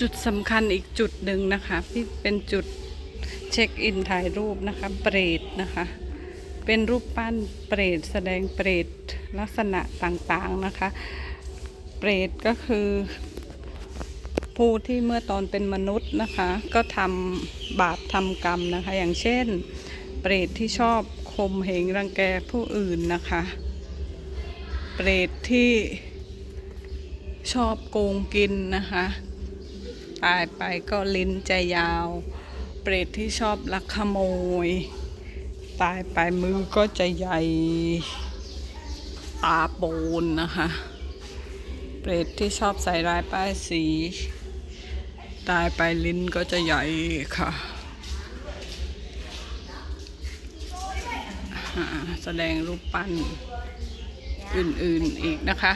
จุดสำคัญอีกจุดหนึ่งนะคะที่เป็นจุดเช็คอินถ่ายรูปนะคะเปรตนะคะ เป็นรูปปั้นเปรตแสดงเปรตลักษณะต่างๆนะคะ เปรตก็คือผู้ที่เมื่อตอนเป็นมนุษย์นะคะ ก็ทำบาปทำกรรมนะคะ อย่างเช่น เปรตที่ชอบข่มเหงรังแกผู้อื่นนะคะ เปรตที่ชอบโกงกินนะคะ ตายไปก็ลิ้นจะยาว เปรตที่ชอบลักขโมย ตายไปมือก็จะใหญ่ ตาโปนนะคะ เปรตที่ชอบใส่ร้ายป้ายสี ตายไปลิ้นก็จะใหญ่ค่ะ แสดงรูปปั้นอื่นๆอีกนะคะ